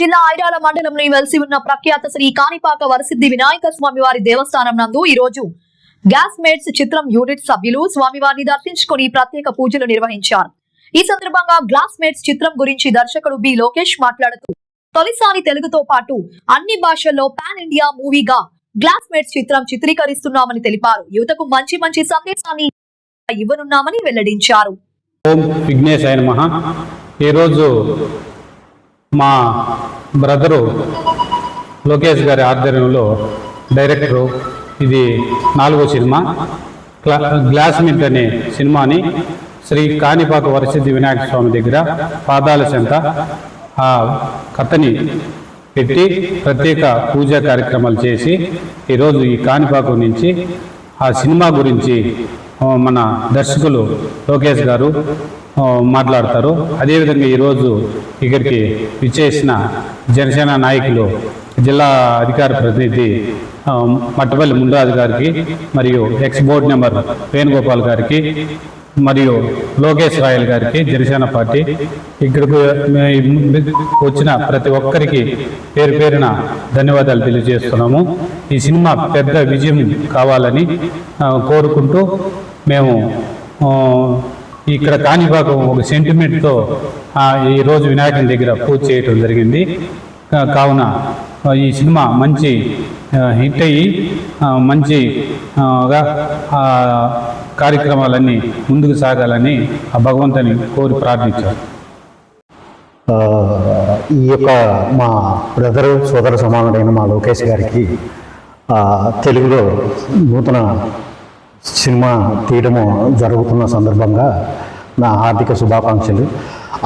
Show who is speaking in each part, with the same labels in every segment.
Speaker 1: జిల్లా ఐరాల మండలంలో వెలిసి ఉన్న ప్రఖ్యాత శ్రీ కాణిపాక వరసిద్ధి వినాయక స్వామి వారి దేవస్థానం నందు ఈ రోజు గ్యాస్ మేట్స్ చిత్రం యూనిట్ సభ్యులు స్వామివారిని దర్శించుకుని ప్రత్యేక పూజలు నిర్వహించారు. ఈ సందర్భంగా గ్లాస్ మేట్స్ చిత్రం గురించి దర్శకుడు బి లోకేష్ మాట్లాడుతూ తొలిసారి తెలుగుతో పాటు అన్ని భాషల్లో పాన్ ఇండియా మూవీగా గ్లాస్ మేట్స్ చిత్రం చిత్రీకరిస్తున్నామని తెలిపారు. యువతకు మంచి మంచి సందేశాన్ని ఇవ్వనున్నామని వెల్లడించారు.
Speaker 2: ఓం విఘ్నేశాయ నమ. ఈరోజు మా బ్రదరు లోకేష్ గారి ఆధ్వర్యంలో డైరెక్టరు. ఇది నాలుగో సినిమా. క్లా గ్లాస్ మిట్ అనే సినిమాని శ్రీ కాణిపాక వరసిద్ధి వినాయక స్వామి దగ్గర పాదాల చెంత ఆ కథని పెట్టి ప్రత్యేక పూజా కార్యక్రమాలు చేసి ఈరోజు ఈ కాణిపాకం నుంచి ఆ సినిమా గురించి మన దర్శకులు లోకేష్ గారు మాట్లాడతారు. అదేవిధంగా ఈరోజు ఇక్కడికి విచ్చేసిన జనసేన నాయకులు జిల్లా అధికార ప్రతినిధి మట్టపల్లి ముండరాజు గారికి మరియు ఎక్స్ బోర్డు నెంబర్ వేణుగోపాల్ గారికి మరియు లోకేష్ రాయల్ గారికి జనసేన పార్టీ ఇక్కడికి వచ్చిన ప్రతి ఒక్కరికి పేరు పేరున ధన్యవాదాలు తెలియజేస్తున్నాము. ఈ సినిమా పెద్ద విజయం కావాలని కోరుకుంటూ మేము ఇక్కడ కాణిపాకం ఒక సెంటిమెంట్తో ఈరోజు ఈ రోజు వినాయకుని దగ్గర పూజ చేయటం జరిగింది. కావున ఈ సినిమా మంచి హిట్ అయ్యి మంచిగా కార్యక్రమాలన్నీ ముందుకు సాగాలని ఆ భగవంతుని కోరి ప్రార్థించారు.
Speaker 3: ఈ యొక్క మా బ్రదరు సోదర సమానుడైన మా లోకేష్ గారికి తెలుగులో నూతన సినిమా తీయడము జరుగుతున్న సందర్భంగా నా హార్దిక శుభాకాంక్షలు.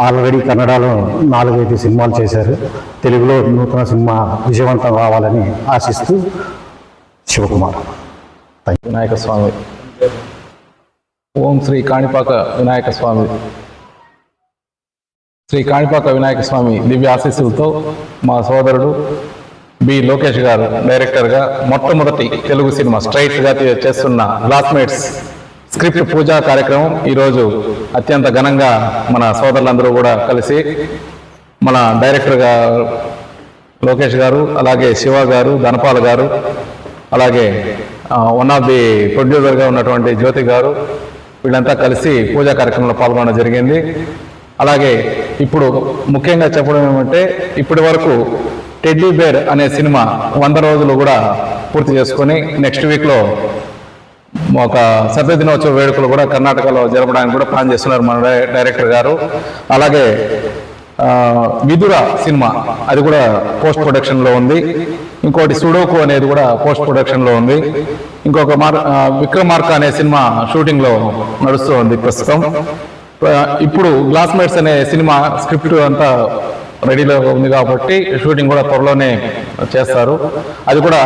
Speaker 3: ఆల్రెడీ కన్నడలో నాలుగైదు సినిమాలు చేశారు. తెలుగులో నూతన సినిమా విజయవంతం కావాలని ఆశిస్తూ శివకుమార్.
Speaker 4: వినాయక స్వామి ఓం శ్రీ కాణిపాక వినాయక స్వామి శ్రీ కాణిపాక వినాయక స్వామి దివ్య ఆశీస్సులతో మా సోదరుడు బి. లోకేష్ గారు డైరెక్టర్గా మొట్టమొదటి తెలుగు సినిమా స్ట్రైట్గా చేస్తున్న క్లాస్మేట్స్ స్క్రిప్ట్ పూజా కార్యక్రమం. ఈరోజు అత్యంత ఘనంగా మన సోదరులందరూ కూడా కలిసి మన డైరెక్టర్ గారు లోకేష్ గారు అలాగే శివ గారు ధనపాల్ గారు అలాగే వన్ ఆఫ్ ది ప్రొడ్యూసర్గా ఉన్నటువంటి జ్యోతి గారు వీళ్ళంతా కలిసి పూజా కార్యక్రమంలో పాల్గొనడం జరిగింది. అలాగే ఇప్పుడు ముఖ్యంగా చెప్పడం ఏమంటే ఇప్పటి వరకు టెడ్డీ బేర్ అనే సినిమా వంద రోజులు కూడా పూర్తి చేసుకొని నెక్స్ట్ వీక్లో ఒక సభ్య దినోత్సవ వేడుకలు కూడా కర్ణాటకలో జరపడానికి కూడా ప్లాన్ చేస్తున్నారు మన డైరెక్టర్ గారు. అలాగే విదుర సినిమా అది కూడా పోస్ట్ ప్రొడక్షన్లో ఉంది. ఇంకోటి సుడోకు అనేది కూడా పోస్ట్ ప్రొడక్షన్లో ఉంది. ఇంకొక మార్ విక్రమార్క అనే సినిమా షూటింగ్లో నడుస్తూ ఉంది ప్రస్తుతం. ఇప్పుడు గ్లాస్మేట్స్ అనే సినిమా స్క్రిప్ట్ అంతా రెడీలో ఉంది కాబట్టి షూటింగ్ కూడా త్వరలోనే చేస్తారు. అది కూడా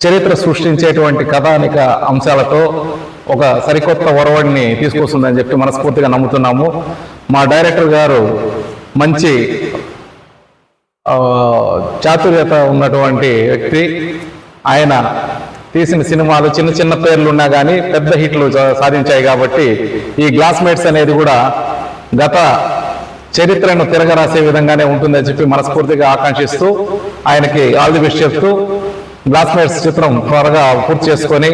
Speaker 4: చరిత్ర సృష్టించేటువంటి కథానిక అంశాలతో ఒక సరికొత్త ఒరవడిని తీసుకొస్తుందని చెప్పి మనస్ఫూర్తిగా నమ్ముతున్నాము. మా డైరెక్టర్ గారు మంచి చాతుర్యత ఉన్నటువంటి వ్యక్తి. ఆయన తీసిన సినిమాలు చిన్న చిన్న పేర్లు ఉన్నా కానీ పెద్ద హిట్లు సాధించాయి కాబట్టి ఈ గ్లాస్మేట్స్ అనేది కూడా గత చరిత్రను తిరగరాసే విధంగానే ఉంటుందని చెప్పి మనస్ఫూర్తిగా ఆకాంక్షిస్తూ ఆయనకి ఆల్ ది బెస్ట్ చెప్తూ గ్లాస్మేట్స్ చిత్రం త్వరగా పూర్తి చేసుకొని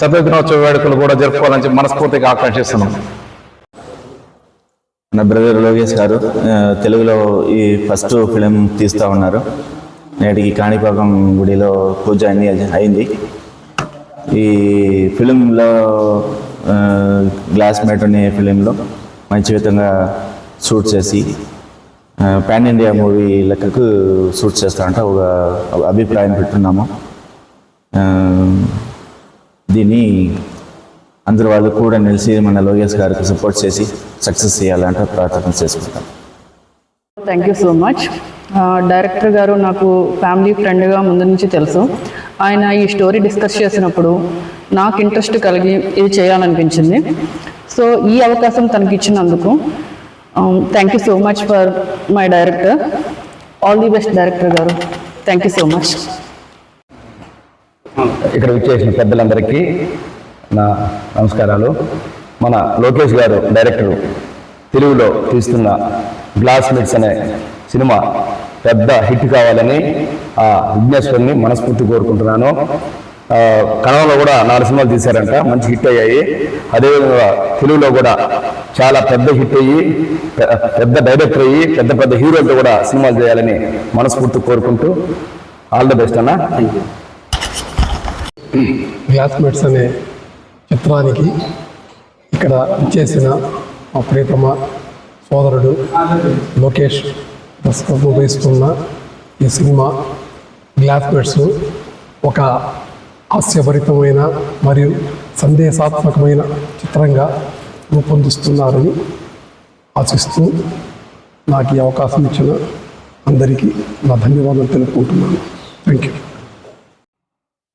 Speaker 4: సభ్య దినోత్సవ వేడుకలు కూడా జరుపుకోవాలని చెప్పి మనస్ఫూర్తిగా ఆకాంక్షిస్తున్నాం.
Speaker 5: నా బ్రదర్ లోకేష్ గారు తెలుగులో ఈ ఫస్ట్ ఫిలిం తీస్తూ ఉన్నారు. నేటికి కాణిపాకం గుడిలో పూజ అన్ని అయింది. ఈ ఫిలింలో గ్లాస్ మేట్ అనే ఫిలింలో మంచి విధంగా షూట్ చేసి పాన్ ఇండియా మూవీ లెక్కకు షూట్ చేస్తారంట. ఒక అభిప్రాయం పెట్టున్నాము. దీన్ని అందరు వాళ్ళు కూడా నిలిచి మన లోకేష్ గారికి సపోర్ట్ చేసి సక్సెస్ చేయాలంటే ప్రార్థన చేసుకుంటాం.
Speaker 6: Thank you so much director గారు నాకు ఫ్యామిలీ ఫ్రెండ్గా ముందు నుంచి తెలుసు. ఆయన ఈ స్టోరీ డిస్కస్ చేసినప్పుడు నాకు ఇంట్రెస్ట్ కలిగి ఇది చేయాలనిపించింది. సో ఈ అవకాశం తనకి ఇచ్చినందుకు thank you so much for my director all the best director గారు థ్యాంక్ యూ సో మచ్
Speaker 7: ఇక్కడ విచ్చేసిన పెద్దలందరికీ నా నమస్కారాలు. మన లోకేష్ గారు డైరెక్టరు తెలుగులో తీస్తున్న గ్లాస్ మిట్స్ అనే సినిమా పెద్ద హిట్ కావాలని ఆ విఘ్నేశ్వరుని మనస్ఫూర్తి కోరుకుంటున్నాను. కన్నడలో కూడా నాలుగు సినిమాలు తీశారంట మంచి హిట్ అయ్యాయి. అదేవిధంగా తెలుగులో కూడా చాలా పెద్ద హిట్ అయ్యి పెద్ద డైరెక్టర్ అయ్యి పెద్ద పెద్ద హీరోలతో కూడా సినిమాలు చేయాలని మనస్ఫూర్తి కోరుకుంటూ ఆల్ ద బెస్ట్ అన్న. థ్యాంక్ యూ
Speaker 8: అనే చిత్రానికి ఇక్కడ చేసిన మా ప్రియతమ సోదరుడు లోకేష్ దర్శకత్వం వహిస్తున్న ఈ సినిమా గ్లాస్మేట్స్ ఒక హాస్యభరితమైన మరియు సందేశాత్మకమైన చిత్రంగా రూపొందిస్తున్నారని ఆశిస్తూ నాకు ఈ అవకాశం ఇచ్చిన అందరికీ నా ధన్యవాదాలు తెలుపుకుంటున్నాను. థ్యాంక్ యూ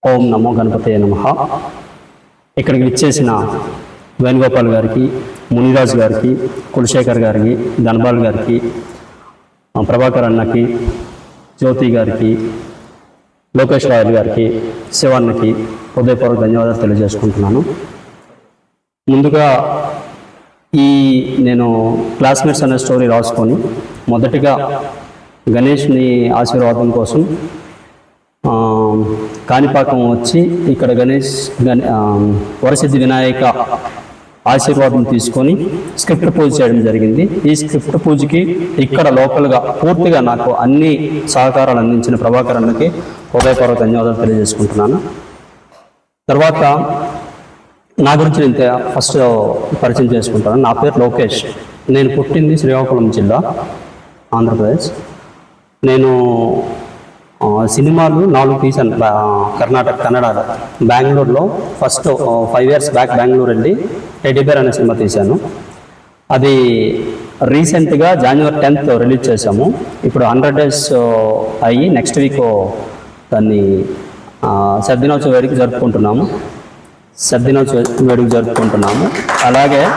Speaker 9: ఓం నమో గణపతే నమ. ఇక్కడికి విచ్చేసిన వేణుగోపాల్ గారికి మునిరాజు గారికి కులశేఖర్ గారికి ధనబాల్ గారికి ప్రభాకర్ అన్నకి జ్యోతి గారికి లోకేష్ రాయల్ గారికి శివన్నకి హృదయపూర్వక ధన్యవాదాలు తెలియజేసుకుంటున్నాను. ముందుగా ఈ నేను క్లాస్మేట్స్ అనే స్టోరీ రాసుకొని మొదటిగా గణేష్ని ఆశీర్వాదం కోసం కాణిపాకం వచ్చి ఇక్కడ గణేష్ గణ వరసిద్ధి వినాయక ఆశీర్వాదం తీసుకొని స్క్రిప్ట్ పూజ చేయడం జరిగింది. ఈ స్క్రిప్ట్ పూజకి ఇక్కడ లోకల్గా పూర్తిగా నాకు అన్ని సహకారాలు అందించిన ప్రభాకర్ అన్నకి హృదయపూర్వక ధన్యవాదాలు తెలియజేసుకుంటున్నాను. తర్వాత నా గురించి నేను ఫస్ట్ పరిచయం చేసుకుంటాను. నా పేరు లోకేష్. నేను పుట్టింది శ్రీకాకుళం జిల్లా ఆంధ్రప్రదేశ్. నేను సినిమాలు నాలుగు తీశాను కర్ణాటక కన్నడలో. బెంగళూరులో first five years back Bengaluru వెళ్ళి టెడ్డిబేర్ అనే సినిమా తీశాను. అది రీసెంట్గా జనవరి టెన్త్ రిలీజ్ చేశాము. ఇప్పుడు హండ్రెడ్ డేస్ అయ్యి నెక్స్ట్ వీక్ దాన్ని ఆ, సద్దినోత్సవ వేడుక జరుపుకుంటున్నాము. సద్దినోత్సవ వేడుక జరుపుకుంటున్నాము. అలాగే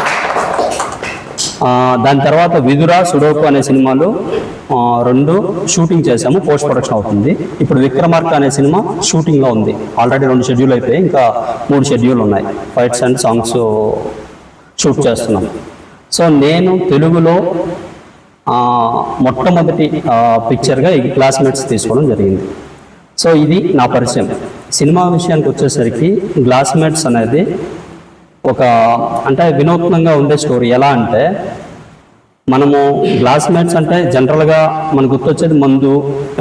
Speaker 9: దాని తర్వాత విధురా సుడోకు అనే సినిమాలు రెండు షూటింగ్ చేశాము పోస్ట్ ప్రొడక్షన్ అవుతుంది. ఇప్పుడు విక్రమార్క అనే సినిమా షూటింగ్లో ఉంది. ఆల్రెడీ రెండు షెడ్యూల్ అయిపోయాయి ఇంకా మూడు షెడ్యూల్ ఉన్నాయి. ఫైట్స్ అండ్ సాంగ్స్ షూట్ చేస్తున్నాం. సో నేను తెలుగులో మొట్టమొదటి పిక్చర్గా ఈ క్లాస్మేట్స్ తీసుకోవడం జరిగింది. సో ఇది నా పరిచయం. సినిమా విషయానికి వచ్చేసరికి గ్లాస్మేట్స్ అనేది ఒక అంటే వినూత్నంగా ఉండే స్టోరీ. ఎలా అంటే మనము గ్లాస్మేట్స్ అంటే జనరల్గా మనకు గుర్తొచ్చేది మందు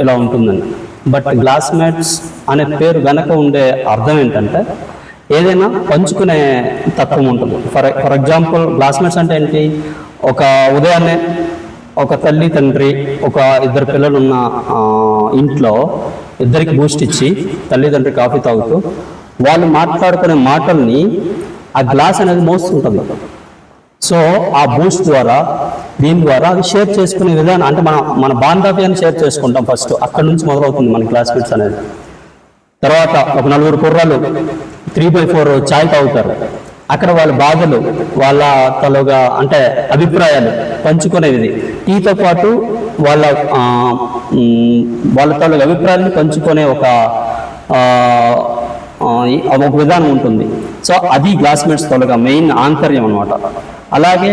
Speaker 9: ఇలా ఉంటుందండి. బట్ గ్లాస్మేట్స్ అనే పేరు వెనక ఉండే అర్థం ఏంటంటే ఏదైనా పంచుకునే తత్వం ఉంటుంది. ఫర్ ఫర్ ఎగ్జాంపుల్ గ్లాస్మేట్స్ అంటే ఏంటి? ఒక ఉదయాన్నే ఒక తల్లి తండ్రి ఒక ఇద్దరు పిల్లలు ఉన్న ఇంట్లో ఇద్దరికి బూస్ట్ ఇచ్చి తల్లిదండ్రి కాఫీ తాగుతూ వాళ్ళు మాట్లాడుకునే మాటల్ని ఆ గ్లాస్ అనేది మోస్తుంటుంది. సో ఆ బూస్ట్ ద్వారా దీని ద్వారా అది షేర్ చేసుకునే విధానం అంటే మన మన బాంధవ్యాన్ని షేర్ చేసుకుంటాం ఫస్ట్. అక్కడ నుంచి మొదలవుతుంది మన క్లాస్మేట్స్ అనేది. తర్వాత ఒక నలుగురు కుర్రాలు త్రీ బై ఫోర్ చాయ్ తాగుతారు. అక్కడ వాళ్ళ బాధలు వాళ్ళ తలుగా అంటే అభిప్రాయాలు పంచుకునేది. టీతో పాటు వాళ్ళ వాళ్ళ తలుగా అభిప్రాయాలను పంచుకునే ఒక ఒక విధానం ఉంటుంది. సో అది గ్లాస్మేట్స్ తొలగా మెయిన్ ఆంతర్యం అనమాట అలాగే